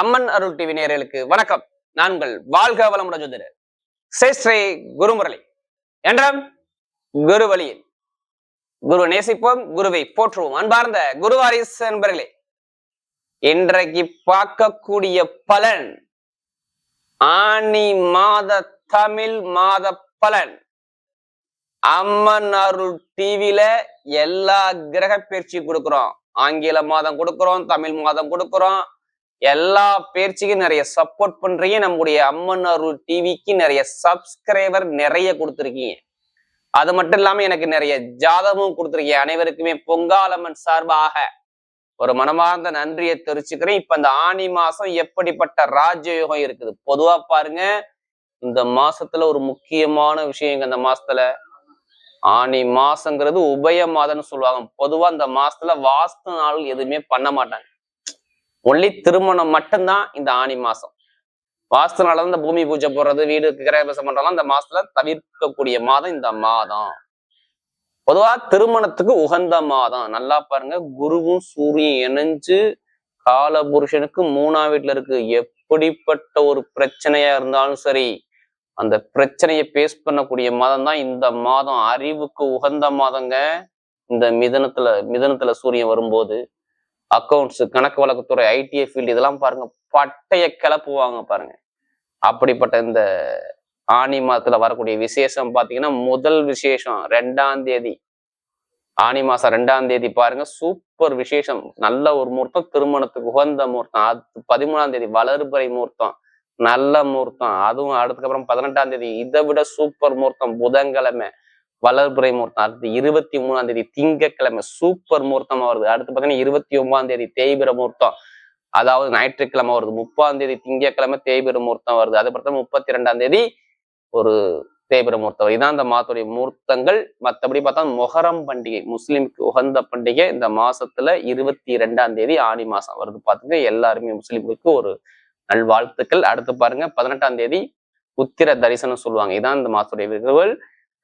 அம்மன் அருள் TV நேரலுக்கு வணக்கம். நாங்கள் வாழ்க வளமுடன் ஜோதிடர். ஸ்ரீ ஸ்ரீ குருமுரளி. என்றும் குரு வழியில் குரு நேசிப்போம் குருவை போற்றுவோம். அன்பார்ந்த குருவாரிஸ் என்பர்களே இன்றைக்கு பார்க்கக்கூடிய பலன் ஆனி மாத தமிழ் மாத பலன். அம்மன் அருள் டிவில எல்லா கிரக பயிற்சி கொடுக்குறோம். ஆங்கில மாதம் கொடுக்குறோம் தமிழ் மாதம் கொடுக்குறோம். எல்லா பேர்ச்சிக்கும் நிறைய சப்போர்ட் பண்றீங்க. நம்முடைய அம்மன் அருள் டிவிக்கு நிறைய சப்ஸ்கிரைபர் நிறைய கொடுத்துருக்கீங்க. அது மட்டும் இல்லாம எனக்கு நிறைய ஜாதகமும் கொடுத்துருக்கீங்க. அனைவருக்குமே பொங்காலம்மன் சார்பாக ஒரு மனமார்ந்த நன்றியை தெரிவிச்சுக்கிறேன். இப்ப இந்த ஆனி மாசம் எப்படிப்பட்ட ராஜயோகம் இருக்குது? பொதுவா பாருங்க இந்த மாசத்துல ஒரு முக்கியமான விஷயம் இந்த மாசத்துல? ஆனி மாசங்கிறது உபய மாதம்னு சொல்லுவாங்க. பொதுவா இந்த மாசத்துல வாஸ்து நாள் எதுவுமே பண்ண மாட்டாங்க. ஒன்லி திருமணம் மட்டும்தான் இந்த ஆனி மாசம். வாஸ்து நாள் இந்த பூமி பூஜை போடுறது வீடு கிரகபிரசம் பண்றதெல்லாம் இந்த மாசத்துல தவிர்க்கக்கூடிய மாதம் இந்த மாதம். பொதுவா திருமணத்துக்கு உகந்த மாதம். நல்லா பாருங்க குருவும் சூரியன் இணைஞ்சு கால புருஷனுக்கு மூணாம் வீட்டுல இருக்கு. எப்படிப்பட்ட ஒரு பிரச்சனையா இருந்தாலும் சரி அந்த பிரச்சனையை பேஸ் பண்ணக்கூடிய மாதம் தான் இந்த மாதம். அறிவுக்கு உகந்த மாதங்க. இந்த மிதனத்துல மிதனத்துல சூரியன் வரும்போது அக்கௌண்ட்ஸ் கணக்கு வழக்குத்துறை ஐடிஐ ஃபீல்டு இதெல்லாம் பாருங்க. பட்டைய கிளப்புவாங்க பாருங்க. அப்படிப்பட்ட இந்த ஆனி மாதத்துல வரக்கூடிய விசேஷம் பாத்தீங்கன்னா முதல் விசேஷம் ரெண்டாம் தேதி. ஆனி மாசம் ரெண்டாம் தேதி பாருங்க. சூப்பர் விசேஷம். நல்ல ஒரு முகூர்த்தம். திருமணத்துக்கு உகந்த முகூர்த்தம். அது பதிமூணாம் தேதி வளர்பறை முகூர்த்தம். நல்ல முகூர்த்தம். அதுவும் அடுத்துக்கப்புறம் பதினெட்டாம் தேதி. இதை விட சூப்பர் முகூர்த்தம். புதன்கிழமை. வளர்புரை முகூர்த்தம் அடுத்து இருபத்தி மூணாம் தேதி திங்கக்கிழமை சூப்பர் முகூர்த்தமா வருது. அடுத்து பார்த்தீங்கன்னா இருபத்தி ஒன்பதாம் தேதி தேய்பிர முகூர்த்தம் அதாவது ஞாயிற்றுக்கிழமை வருது. முப்பாம் தேதி திங்கக்கிழமை தேய்பிர முகூர்த்தம் வருது. அது பார்த்தா முப்பத்தி ரெண்டாம் தேதி ஒரு தேய்பிர முகூர்த்தம் வருது. இதான் இந்த மாதத்துடைய முகூர்த்தங்கள் மற்றபடி பார்த்தா மொஹரம் பண்டிகை முஸ்லீமுக்கு உகந்த பண்டிகை இந்த மாசத்துல இருபத்தி ரெண்டாம் தேதி ஆனி மாசம் வருது. பார்த்துங்க எல்லாருமே முஸ்லீம்களுக்கு ஒரு நல்வாழ்த்துக்கள். அடுத்து பாருங்க பதினெட்டாம் தேதி உத்திர தரிசனம் சொல்லுவாங்க. இதான் இந்த மாசத்துடைய விருதுகள்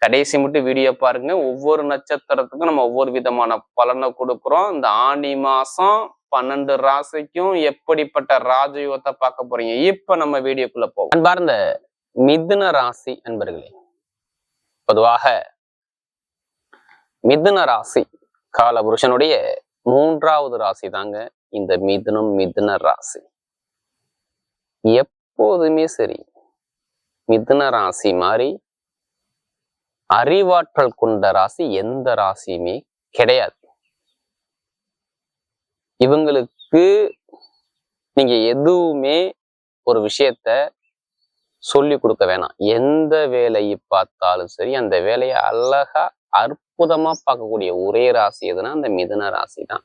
கடைசி மட்டும் வீடியோ பாருங்க. ஒவ்வொரு நட்சத்திரத்துக்கும் நம்ம ஒவ்வொரு விதமான பலனை கொடுக்குறோம். இந்த ஆனி மாசம் பன்னெண்டு ராசிக்கும் எப்படிப்பட்ட ராஜயோகத்தை பார்க்க போறீங்க? இப்ப நம்ம வீடியோக்குள்ள போவோம். அன்பார்ந்த மிதுன ராசி அன்பர்களே பொதுவாக மிதுன ராசி கால புருஷனுடைய மூன்றாவது ராசி தாங்க இந்த மிதுனம் மிதுன ராசி. எப்போதுமே சரி மிதுன ராசி மாதிரி அறிவாற்றல் கொண்ட ராசி எந்த ராசியுமே கிடையாது. இவங்களுக்கு நீங்க எதுவுமே ஒரு விஷயத்த சொல்லி கொடுக்க வேணாம். எந்த வேலையை பார்த்தாலும் சரி அந்த வேலையை அழகா அற்புதமா பார்க்கக்கூடிய ஒரே ராசி எதுனா அந்த மிதுன ராசி தான்.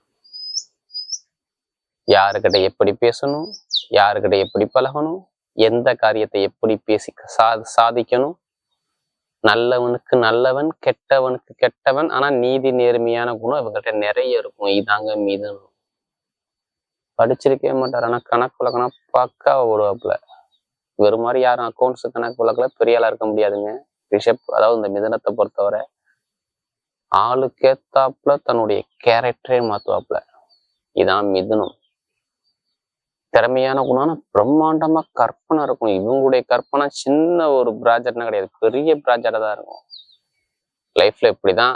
யாருக்கிட்ட எப்படி பேசணும் யாருக்கிட்ட எப்படி பழகணும் எந்த காரியத்தை எப்படி பேசி சா சாதிக்கணும் நல்லவனுக்கு நல்லவன் கெட்டவனுக்கு கெட்டவன். ஆனா நீதி நேர்மையான குணம் இவங்ககிட்ட நிறைய இருக்கும். இதாங்க மிதுனம் படிச்சிருக்கவே மாட்டார். ஆனா கணக்கு வழக்கம்னா பக்கா ஓடுவாப்புல இவர் மாதிரி யாரும் அக்கௌண்ட்ஸ் கணக்கு வழக்கில் பெரிய ஆளா இருக்க முடியாதுங்க. ரிஷப் அதாவது இந்த மிதனத்தை பொறுத்தவரை ஆளுக்கேத்தாப்புல தன்னுடைய கேரக்டரே மாத்துவாப்புல. இதான் மிதுனம். திறமையான குணம்னா பிரம்மாண்டமா கற்பனை இருக்கும். இவங்களுடைய கற்பனை சின்ன ஒரு ப்ராஜெக்ட்னா கிடையாது. பெரிய ப்ராஜெக்டா தான் இருக்கும். லைஃப்ல இப்படிதான்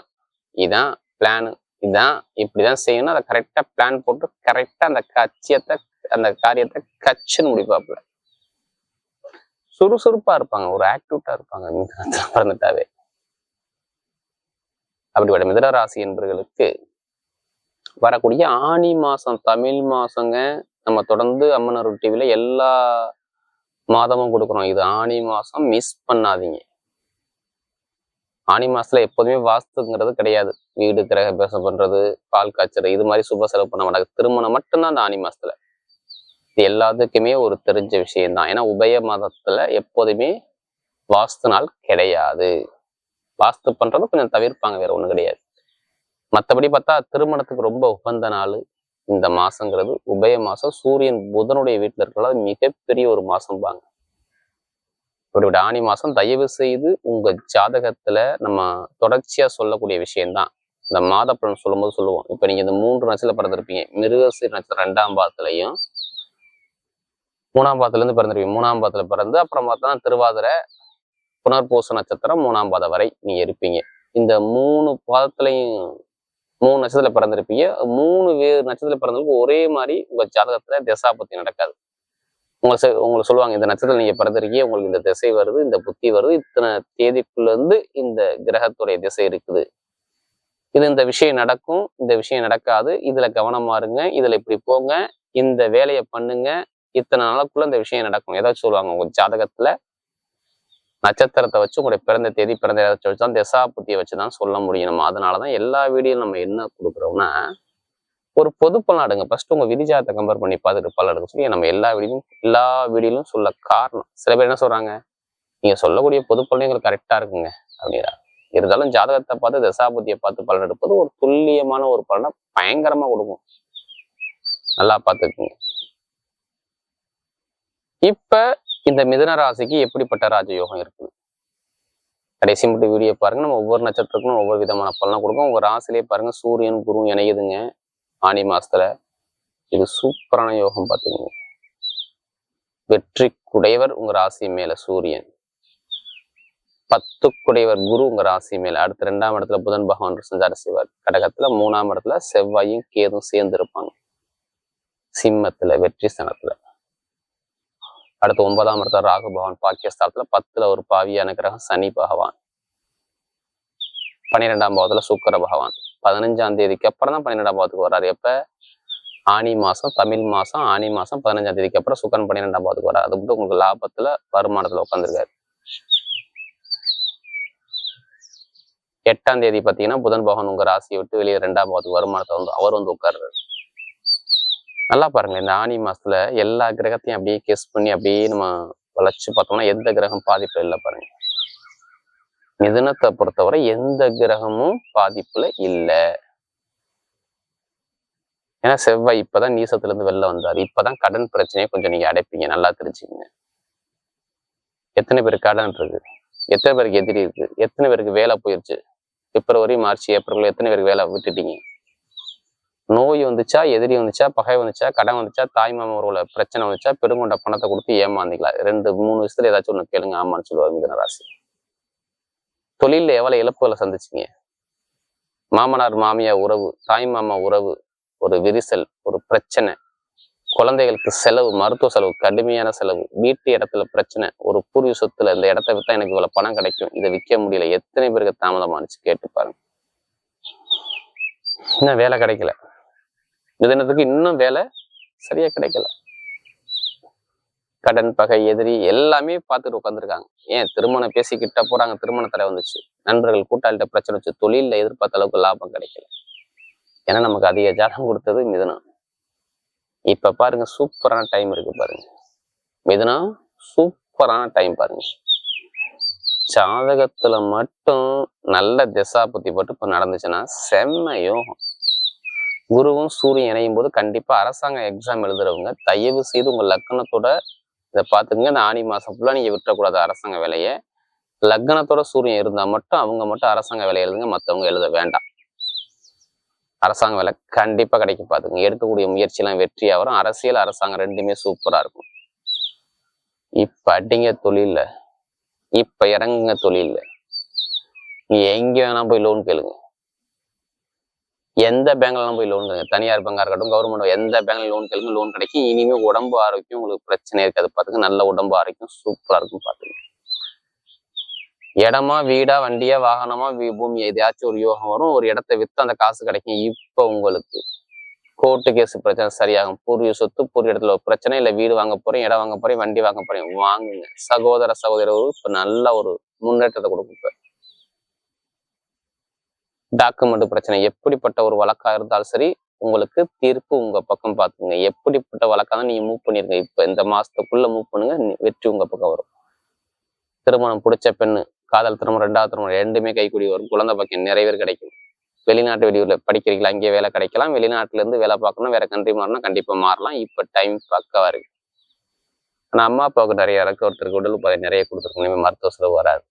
இதான் பிளானு இதான் இப்படிதான் செய்யணும். அதை கரெக்டா பிளான் போட்டு கரெக்டா அந்த கட்சியத்தை அந்த காரியத்தை கச்சுன்னு முடிப்பாப்புல. சுறுசுறுப்பா இருப்பாங்க. ஒரு ஆக்டிவிட்டா இருப்பாங்க. பிறந்துட்டாவே. அப்படிப்பட்ட மிதன ராசி என்பவர்களுக்கு வரக்கூடிய ஆனி மாசம் தமிழ் மாசங்க நம்ம தொடர்ந்து அம்மனர் டிவியில் எல்லா மாதமும் கொடுக்குறோம். இது ஆனி மாசம் மிஸ் பண்ணாதீங்க. ஆனி மாசத்துல எப்போதுமே வாஸ்துங்கிறது கிடையாது. வீடு கிரக பேசம் பண்றது பால் காய்ச்சல் இது மாதிரி சுப செலவு பண்ண மாட்டாங்க. திருமணம் மட்டும்தான் அந்த ஆனி மாசத்துல. இது எல்லாத்துக்குமே ஒரு தெரிஞ்ச விஷயம்தான். ஏன்னா உபய மாதத்துல எப்போதுமே வாஸ்து நாள் கிடையாது. வாஸ்து பண்றது கொஞ்சம் தவிர்ப்பாங்க வேற ஒண்ணும் கிடையாது. மற்றபடி பார்த்தா திருமணத்துக்கு ரொம்ப உகந்த நாள். இந்த மாசங்கிறது உபய மாசம். சூரியன் புதனுடைய வீட்டில் இருக்கிறது மிகப்பெரிய ஒரு மாசம் பாங்க இப்படிப்பட்ட ஆணி மாசம் தயவு செய்து உங்க ஜாதகத்துல நம்ம தொடர்ச்சியா சொல்லக்கூடிய விஷயம்தான். இந்த மாத சொல்லும் சொல்லும்போது சொல்லுவோம். இப்ப நீங்க இந்த மூன்று நட்சத்திரம் பிறந்திருப்பீங்க. மிருகசீர் நட்சத்திரம் ரெண்டாம் பாதத்திலையும் மூணாம் பாதத்துல இருந்து பிறந்திருப்பீங்க. மூணாம் பாதத்துல பிறந்து அப்புறம் பார்த்தா திருவாதிரை புனர்பூச நட்சத்திரம் மூணாம் பாதம் வரை நீங்க இருப்பீங்க. இந்த மூணு பாதத்துலையும் மூணு நட்சத்திரத்துல பிறந்திருப்பீங்க. மூணு வேறு நட்சத்திரத்துல பிறந்தவங்களுக்கு ஒரே மாதிரி உங்க ஜாதகத்துல திசாபத்தி நடக்காது. உங்களை உங்களுக்கு சொல்லுவாங்க இந்த நட்சத்திரம் நீங்க பிறந்திருக்கீங்க உங்களுக்கு இந்த திசை வருது இந்த புத்தி வருது இத்தனை தேதிக்குள்ள இருந்து இந்த கிரகத்துடைய திசை இருக்குது. இது இந்த விஷயம் நடக்கும் இந்த விஷயம் நடக்காது இதுல கவனமா இருங்க இதுல இப்படி போங்க இந்த வேலையை பண்ணுங்க இத்தனை நாளுக்குள்ள இந்த விஷயம் நடக்கும். ஏதாச்சும் சொல்லுவாங்க உங்க ஜாதகத்துல. நட்சத்திரத்தை வச்சு உங்களுடைய பிறந்த தேதி பிறந்த இடத்தை வச்சு தான் திசா புத்தியை வச்சு தான் சொல்ல முடியும் நம்ம அதனாலதான் எல்லா வீடியோ நம்ம என்ன கொடுக்குறோம்னா ஒரு பொது பலன் எடுங்க ஃபர்ஸ்ட் உங்க விதிஜாத்தை கம்பேர் பண்ணி பார்த்துட்டு பலன் எடுக்க சொல்லி நம்ம எல்லா வீடியும் எல்லா வீடியிலும் சொல்ல காரணம். சில பேர் என்ன சொல்றாங்க? நீங்க சொல்லக்கூடிய பொது பலன் எங்களுக்கு கரெக்டா இருக்குங்க அப்படின்னா. இருந்தாலும் ஜாதகத்தை பார்த்து தசாபதியை பார்த்து பலன் எடுப்பது ஒரு துல்லியமான ஒரு பலனை பயங்கரமா கொடுக்கும். நல்லா பார்த்துக்குங்க. இப்ப இந்த மிதன ராசிக்கு எப்படிப்பட்ட ராஜயோகம் இருக்குது? கடைசி மட்டும் வீடியோ பாருங்க. நம்ம ஒவ்வொரு நட்சத்திரத்துக்கும் ஒவ்வொரு விதமான பலனை கொடுக்கும். உங்க ராசிலே பாருங்க. சூரியன் குரு இணையுதுங்க. ஆனி மாசத்துல இது சூப்பரான யோகம் பார்த்துக்கோங்க வெற்றி குடையவர் உங்க ராசி மேல சூரியன். பத்து குடையவர் குரு உங்க ராசி மேல. அடுத்த ரெண்டாம் இடத்துல புதன் பகவான் சஞ்சார செய்வார். கடகத்துல மூணாம் இடத்துல செவ்வாயும் கேதும் சேர்ந்து இருப்பாங்க சிம்மத்துல வெற்றி ஸ்தானத்துல. அடுத்து ஒன்பதாம் இடத்துல ராகு பகவான் பாக்கியஸ்தானத்துல பத்துல ஒரு பாவியான கிரகம் சனி பகவான். பன்னிரெண்டாம் பாவத்துல சுக்கர பகவான். பதினஞ்சாம் தேதிக்கு அப்புறம் தான் பன்னிரெண்டாம் பாவத்துக்கு வர்றாரு. எப்ப? ஆனி மாசம் தமிழ் மாசம் ஆனி மாசம் பதினஞ்சாம் தேதிக்கு அப்புறம் சுக்கரன் பன்னிரெண்டாம் பாவத்துக்கு வர்றாரு. அது மட்டும் உங்களுக்கு லாபத்துல வருமானத்துல உட்காந்துருக்காரு எட்டாம் தேதி பாத்தீங்கன்னா புதன் பகவான் உங்க ராசியை விட்டு வெளியே ரெண்டாம் பாவத்துக்கு வருமானத்தை வந்து அவர் வந்து உட்கார்றாரு. நல்லா பாருங்களேன் இந்த ஆனி மாசத்துல எல்லா கிரகத்தையும் அப்படியே கெஸ் பண்ணி அப்படியே நம்ம வளைச்சு பார்த்தோம்னா எந்த கிரகம் பாதிப்பு இல்லை பாருங்க. மிதனத்தை பொறுத்தவரை எந்த கிரகமும் பாதிப்புல இல்லை. ஏன்னா செவ்வாய் இப்பதான் நீசத்துல இருந்து வெளில வந்தாரு. இப்பதான் கடன் பிரச்சனையை கொஞ்சம் நீங்க அடைப்பீங்க நல்லா தெரிஞ்சுக்கங்க. எத்தனை பேருக்கு கடன் இருக்கு? எத்தனை பேருக்கு எதிரி இருக்கு? எத்தனை பேருக்கு வேலை போயிருச்சு? பிப்ரவரி மார்ச் ஏப்ரல் எத்தனை பேருக்கு வேலை விட்டுட்டீங்க? நோய் வந்துச்சா எதிரி வந்துச்சா பகை வந்துச்சா கடன் வந்துச்சா தாய்மாமா உறவுல பிரச்சனை வந்துச்சா பெருங்கொண்ட பணத்தை கொடுத்து ஏமாந்தீங்களா? ரெண்டு மூணு விஷயத்துல ஏதாச்சும் ஒண்ணு கேளுங்க ஆமான்னு சொல்லுவார் மிதன ராசி. தொழில்ல எவ்வளவு இழப்புகளை சந்திச்சீங்க? மாமனார் மாமியார் உறவு தாய் மாமா உறவு ஒரு விரிசல் ஒரு பிரச்சனை குழந்தைகளுக்கு செலவு மருத்துவ செலவு கடுமையான செலவு வீட்டு இடத்துல பிரச்சனை ஒரு பூர்வீக சொத்துல இந்த இடத்த வித்தா எனக்கு இவ்வளவு பணம் கிடைக்கும் இதை விற்க முடியல எத்தனை பேருக்கு தாமதமானுச்சு கேட்டு பாருங்க. இன்னும் வேலை கிடைக்கல. மிதனத்துக்கு இன்னும் வேலை சரியா கிடைக்கல. கடன் பகை எதிரி எல்லாமே பார்த்துட்டு உட்காந்துருக்காங்க ஏன் திருமணம் பேசிக்கிட்ட போறாங்க திருமண தடை வந்துச்சு. நண்பர்கள் கூட்டாளிட்ட பிரச்சனை வச்சு தொழில்ல எதிர்பார்த்த அளவுக்கு லாபம் கிடைக்கல. ஏன்னா நமக்கு அதிக ஜாதகம் கொடுத்தது மிதனம் இப்ப பாருங்க சூப்பரான டைம் இருக்கு பாருங்க. மிதனம் சூப்பரான டைம் பாருங்க. ஜாதகத்துல மட்டும் நல்ல திசா புத்தி போட்டு இப்ப நடந்துச்சுன்னா செம்ம யோகம் குருவும் சூரியன் இணையும் போது கண்டிப்பா அரசாங்க எக்ஸாம் எழுதுறவங்க தயவு செய்து உங்க லக்கணத்தோட இதை பார்த்துக்கங்க. இந்த ஆணி மாசம் ஃபுல்லா நீங்க விட்டுறக்கூடாது அரசாங்க வேலையை. லக்னத்தோட சூரியன் இருந்தா மட்டும் அவங்க மட்டும் அரசாங்க வேலை எழுதுங்க. மற்றவங்க எழுத வேண்டாம். அரசாங்க வேலை கண்டிப்பா கிடைக்கும். பார்த்துங்க எடுக்கக்கூடிய முயற்சியெல்லாம் வெற்றியாக வரும் அரசியல் அரசாங்கம் ரெண்டுமே சூப்பரா இருக்கும். இப்ப அடிங்க தொழிலில். இப்ப இறங்குங்க தொழிலில். நீ எங்கே வேணால் போய் லோன் கேளுங்க. எந்த பேங்க்ல போய் லோன் கிடைக்கும் தனியார் பேங்கா இருக்கட்டும் கவர்மெண்ட் எந்த பேங்க்ல லோன் கேளுங்க லோன் கிடைக்கும். இனிமே உடம்பு ஆரோக்கியம் உங்களுக்கு பிரச்சனை இருக்காது. பார்த்துங்க நல்ல உடம்பு ஆரோக்கியம் சூப்பரா இருக்கும் பார்த்துங்க இடமா வீடா வண்டியா வாகனமா பூமி எதையாச்சும் ஒரு யோகம் வரும். ஒரு இடத்த வித்து அந்த காசு கிடைக்கும். இப்போ உங்களுக்கு கோர்ட்டு கேஸ் பிரச்சனை சரியாகும். பூர்வீக சொத்து பூர்வீக இடத்துல ஒரு பிரச்சனை இல்ல. வீடு வாங்க போறேன் இடம் வாங்க போறேன் வண்டி வாங்க போறேன். வாங்குங்க. சகோதர சகோதர இப்போ நல்ல ஒரு முன்னேற்றத்தை கொடுக்கும் டாக்குமெண்ட் பிரச்சனை. எப்படிப்பட்ட ஒரு வழக்கா இருந்தாலும் சரி உங்களுக்கு தீர்ப்பு உங்க பக்கம் பாத்துங்க எப்படிப்பட்ட வழக்கா தான் நீங்க மூவ் பண்ணிருங்க. இப்ப இந்த மாசத்துக்குள்ள மூவ் பண்ணுங்க வெற்றி உங்க பக்கம் வரும். திருமணம் பிடிச்ச பெண்ணு காதல் திருமணம் ரெண்டாவது திருமணம் ரெண்டுமே கைக்கூடி வரும். குழந்தை பக்கம் நிறைவேறு கிடைக்கும். வெளிநாட்டு வெளியூர்ல படிக்கிறீங்களா? அங்கேயே வேலை கிடைக்கலாம். வெளிநாட்டுல இருந்து வேலை பார்க்கணும் வேற கண்ட்ரி மாறணும். கண்டிப்பா மாறலாம். இப்ப டைம் பக்கவா இருக்கு. ஆனா அம்மா அப்பாவுக்கு நிறைய இறக்க ஒருத்தருக்கு உடல் உபாதை நிறைய கொடுத்துருக்கோம் மருத்துவ செலவு வராது.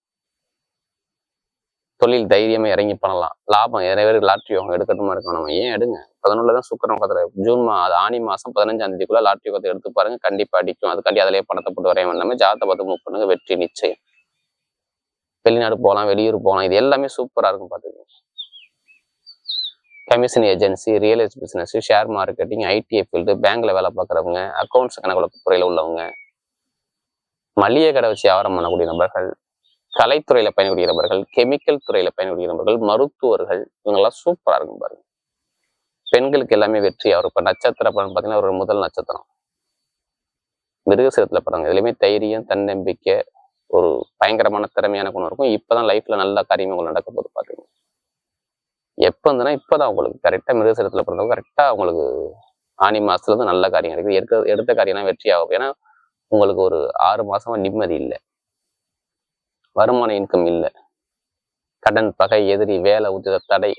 தொழில் தைரியமாக இறங்கி பண்ணலாம். லாபம் நிறைய பேர் லாட்ரி அவங்க எடுக்கட்டுமா எடுக்கணும் நம்ம ஏன் எடுங்க? பதினொன்றுல தான் சுக்கரம் பக்கத்துல ஜூன் மா அது ஆணி மாதம் பதினஞ்சாம் தேதிக்குள்ள லாட்ரி உட்காந்து எடுத்து பாருங்க. கண்டிப்பா அடிக்கும். அதுக்காண்டி அதிலேயே பணத்தை போட்டு வரைய வேண்டாமே. ஜாதகத்தை பார்த்து மூவ் பண்ணுங்க. வெற்றி நிச்சயம். வெளிநாடு போகலாம் வெளியூர் போகலாம். இது எல்லாமே சூப்பரா இருக்கும் பார்த்துக்கோங்க. Commission agency real estate business share marketing ITI field பேங்க்ல வேலை பார்க்குறவங்க அக்கௌண்ட்ஸ் கணக்கு துறையில் உள்ளவங்க மளிகை கடை வச்சு வியாபாரம் பண்ணக்கூடிய நபர்கள் கலைத்துறையில பயன்படுகிற நபர்கள் கெமிக்கல் துறையில பயன்படுகிற நபர்கள் மருத்துவர்கள் இவங்கெல்லாம் சூப்பரா இருக்கும் பாருங்க. பெண்களுக்கு எல்லாமே வெற்றி. அவர் இப்ப நட்சத்திர படம் பார்த்தீங்கன்னா ஒரு முதல் நட்சத்திரம். மிருகசீரத்தில் படம் இதுலயுமே தைரியம் தன்னம்பிக்கை ஒரு பயங்கரமான திறமையான குணம் இருக்கும். இப்பதான் லைஃப்ல நல்ல காரியங்கள் நடக்க போது பாருங்க எப்ப இருந்ததுன்னா இப்போதான் உங்களுக்கு கரெக்டா மிருகசீரத்தில் பிறந்தவங்க கரெக்டா உங்களுக்கு ஆனி மாசத்துல இருந்து நல்ல காரியம் இருக்குது எடுக்க எடுத்த காரியம்லாம் வெற்றி ஆகும் ஏன்னா உங்களுக்கு ஒரு ஆறு மாசமா நிம்மதி இல்லை. வருமான இன்கம் இல்லை. கடன் பகை எதிரி வேலை உத்திர தடை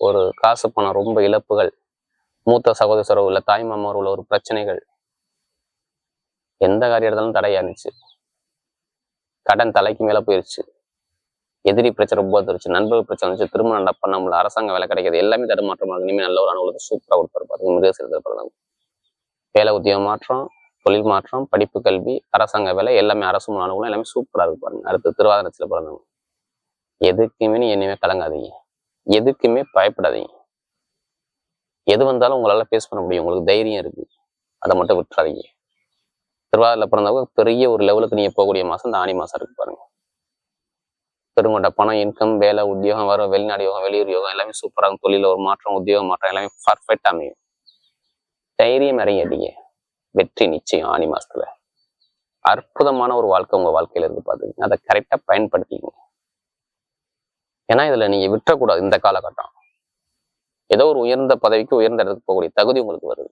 ஒரு காசு பணம் ரொம்ப இழப்புகள் மூத்த சகோதர உள்ள தாய்மாமார் உள்ள ஒரு பிரச்சனைகள். எந்த காரியம் எடுத்தாலும் இருந்துச்சு. கடன் தலைக்கு மேல போயிருச்சு. எதிரி பிரச்சனை ரொம்ப வந்துருச்சு. நண்பர்கள் பிரச்சனை வந்துச்சு திருமணம் நடப்ப நம்மள அரசாங்க வேலை கிடைக்காது எல்லாமே தடுமாற்றமாக இனிமேல் நல்ல ஒரு அனுகூலத்தை சூப்பராக கொடுப்பாரு. பாருங்க மிருகசீரத்தில் பிறந்தவங்க வேலை உத்தியோக மாற்றம் தொழில் மாற்றம் படிப்பு கல்வி அரசாங்க வேலை எல்லாமே அரசு மூல அனுகூலம் எல்லாமே சூப்பரா இருக்கு பாருங்க. அடுத்து திருவாதிரத்தில் பிறந்தவங்க. எதுக்குமே நீ என்னையுமே கலங்காதீங்க. எதுக்குமே பயப்படாதீங்க. எது வந்தாலும் உங்களால ஃபேஸ் பண்ண முடியும். உங்களுக்கு தைரியம் இருக்கு. அதை மட்டும் விட்டுறாதீங்க. திருவாதிரில் பிறந்தவங்க பெரிய ஒரு லெவலுக்கு நீங்க போகக்கூடிய மாசம் இந்த ஆணி மாசம் இருக்கு பாருங்க. பெருங்கொண்ட பணம் இன்கம் வேலை உத்தியோகம் வரும் வெளிநாடு யோகம் வெளியூர் யோகம் எல்லாமே சூப்பராக தொழில ஒரு மாற்றம் உத்தியோகம் மாற்றம் எல்லாமே பர்ஃபெக்டாக அமையும். தைரியம் இறங்கி அடிங்க வெற்றி நிச்சயம் ஆணி மாசத்துல அற்புதமான ஒரு வாழ்க்கை உங்க வாழ்க்கையில இருக்கு பாத்துக்கங்க. அதை கரெக்டா பயன்படுத்திக்கோங்க. ஏன்னா இதுல நீங்க விட்டுறக்கூடாது இந்த காலகட்டம். ஏதோ ஒரு உயர்ந்த பதவிக்கு உயர்ந்த இடத்துக்கு போகக்கூடிய தகுதி உங்களுக்கு வருது.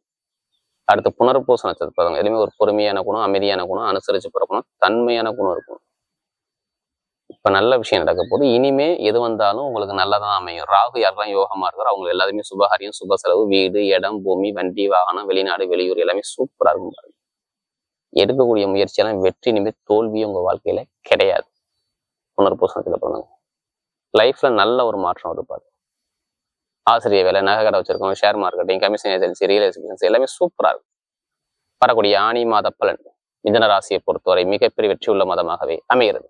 அடுத்து புனர்பூச நட்சத்திரம் எதுவுமே ஒரு பொறுமையான குணம் அமைதியான குணம் அனுசரிச்சு பிறக்கணும் தன்மையான குணம் இருக்கணும். இப்ப நல்ல விஷயம் நடக்க போது இனிமே எது வந்தாலும் உங்களுக்கு நல்லதான் அமையும். ராகு யாரெல்லாம் யோகமா இருக்கிறோ அவங்களுக்கு எல்லாருமே சுபகாரியம் சுப செலவு வீடு இடம் பூமி வண்டி வாகனம் வெளிநாடு வெளியூர் எல்லாமே சூப்பரா இருக்கும் பாருங்க. எடுக்கக்கூடிய முயற்சியெல்லாம் வெற்றி இனிமேல் தோல்வியும் உங்க வாழ்க்கையில கிடையாது. புனர்பூசணத்தில் பண்ணுங்க லைஃப்பில் நல்ல ஒரு மாற்றம் இருப்பாரு ஆசிரியர் வேலை நகை கடை வச்சிருக்கோம் share marketing commission agency real estate எல்லாமே சூப்பரா இருக்கும். வரக்கூடிய ஆணி மாத பலன் மிதன ராசியை பொறுத்தவரை மிகப்பெரிய வெற்றி உள்ள மதமாகவே அமைகிறது.